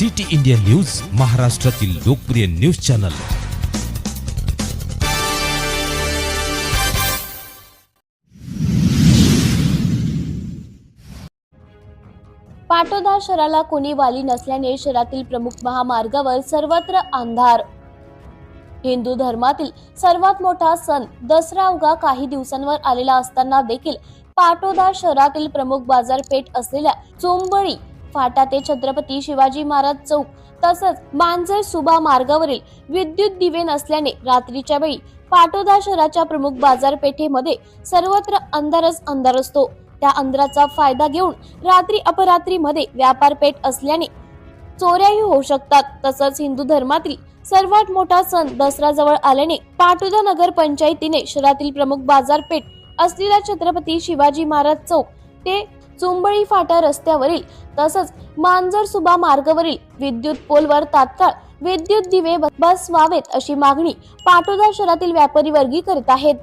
City India news महाराष्ट्रातील लोकप्रिय news channel. Patoda शहराला कोणी वाली नसल्याने शहरातील प्रमुख महामार्गावर सर्वत्र अंधार. हिंदू धर्मातील सर्वात मोठा सण दसरा उगा काही दिवसांवर आलेला असताना देखील पाटोदा शहरातील प्रमुख बाजारपेठ असलेल्या चोंबळी फाटा ते छत्रपती शिवाजी महाराज चौक तसंच मांजर सुभा मार्गावरील विद्युत दिवे नसल्याने रात्रीच्या वेळी पाटोदा शहराच्या प्रमुख बाजारपेठेमध्ये सर्वत्र अंधारच अंधार असतो. त्या अंधाराचा फायदा घेऊन रात्री अपरात्रीमध्ये व्यापार पेठ असल्याने चोऱ्याही होऊ शकतात. तसंच हिंदू धर्मातील सर्वात मोठा सण दसरा जवळ आल्याने पाटोदा नगर पंचायतीने शहरातील प्रमुख बाजारपेठ असलेला छत्रपती शिवाजी महाराज चौक ते चुंबळी फाटा रस्त्यावरील तसंच मांजर सुबा मार्गावरील विद्युत पोलवर तात्काळ विद्युत दिवे बसवावेत अशी मागणी पाटोदा शहरातील व्यापारी वर्गी करीत आहेत.